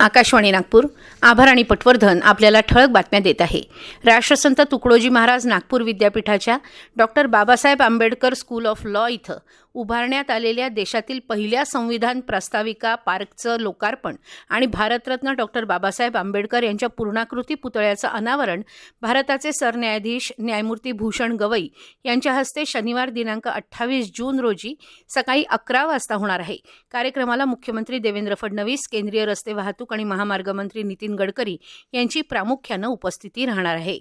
आकाशवाणी नागपूर. आभार आणि पटवर्धन आपल्याला ठळक बातम्या देत आहे. राष्ट्रसंत तुकडोजी महाराज नागपूर विद्यापीठाच्या doctor Babasaheb Ambedkar school of law इथं उभारण्यात आलेल्या देशातील पहिल्या संविधान प्रास्ताविका पार्कचं लोकार्पण आणि भारतरत्न डॉक्टर बाबासाहेब आंबेडकर यांच्या पूर्णाकृती पुतळ्याचं अनावरण भारताचे सरन्यायाधीश न्यायमूर्ती भूषण गवई यांच्या हस्ते शनिवार दिनांक अठ्ठावीस जून रोजी सकाळी अकरा वाजता होणार आहे. कार्यक्रमाला मुख्यमंत्री देवेंद्र फडणवीस केंद्रीय रस्ते वाहतूक आणि महामार्ग मंत्री नितीन गडकरी यांची प्रामुख्यानं उपस्थिती राहणार आहे.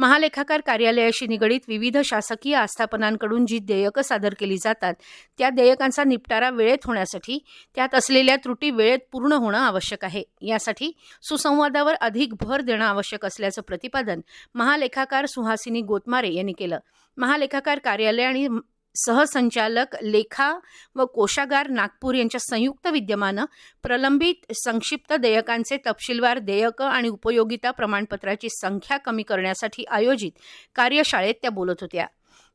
महालेखाकार कार्यालयाशी निगडीत विविध शासकीय आस्थापनांकडून जी देयकं सादर केली जातात त्या देयकांचा निपटारा वेळेत होण्यासाठी त्यात असलेल्या त्रुटी वेळेत पूर्ण होणं आवश्यक आहे. यासाठी सुसंवादावर अधिक भर देणं आवश्यक असल्याचं प्रतिपादन महालेखाकार सुहासिनी गोतमारे यांनी केलं. महालेखाकार कार्यालय आणि सहसंचालक लेखा व कोशागार नागपूर यांच्या संयुक्त विद्यमानं प्रलंबित संक्षिप्त देयकांचे तपशीलवार देयकं आणि उपयोगिता प्रमाणपत्राची संख्या कमी करण्यासाठी आयोजित कार्यशाळेत त्या बोलत होत्या.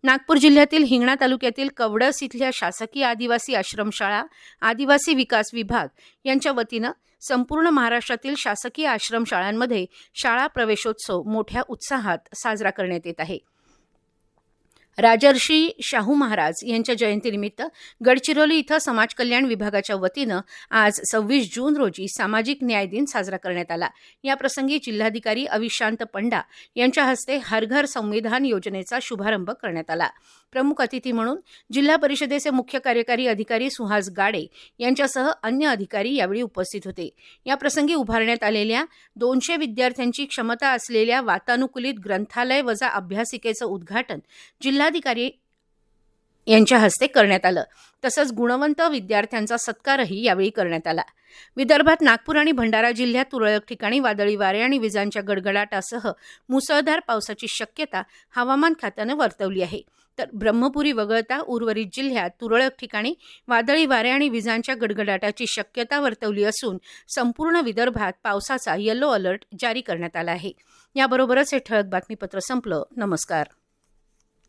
नागपूर जिल्ह्यातील हिंगणा तालुक्यातील कवडस इथल्या शासकीय आदिवासी आश्रमशाळा आदिवासी विकास विभाग यांच्या वतीनं संपूर्ण महाराष्ट्रातील शासकीय आश्रमशाळांमध्ये शाळा प्रवेशोत्सव मोठ्या उत्साहात साजरा करण्यात येत आहे. राजर्षी शाहू महाराज यांच्या जयंतीनिमित्त गडचिरोली इथं समाज कल्याण विभागाच्या वतीनं आज सव्वीस जून रोजी सामाजिक न्याय दिन साजरा करण्यात आला. याप्रसंगी जिल्हाधिकारी अविशांत पंडा यांच्या हस्ते हरघर संविधान योजनेचा शुभारंभ करण्यात आला. प्रमुख अतिथी म्हणून जिल्हा परिषदेचे मुख्य कार्यकारी अधिकारी सुहास गाडे यांच्यासह अन्य अधिकारी यावेळी उपस्थित होते. याप्रसंगी उभारण्यात आलेल्या दोनशे विद्यार्थ्यांची क्षमता असलेल्या वातानुकूलित ग्रंथालय वजा अभ्यासिकेचं उद्घाटन जिल्हा जिल्हाधिकारी यांच्या हस्ते करण्यात आलं. तसंच गुणवंत विद्यार्थ्यांचा सत्कारही यावेळी करण्यात आला. विदर्भात नागपूर आणि भंडारा जिल्ह्यात तुरळक ठिकाणी वादळी वारे आणि विजांच्या गडगडाटासह मुसळधार पावसाची शक्यता हवामान खात्यानं वर्तवली आहे. तर ब्रह्मपुरी वगळता उर्वरित जिल्ह्यात तुरळक ठिकाणी वादळी वारे आणि विजांच्या गडगडाटाची शक्यता वर्तवली असून संपूर्ण विदर्भात पावसाचा येलो अलर्ट जारी करण्यात आला आहे. याबरोबरच हे ठळक बातमीपत्र संपलं. नमस्कार.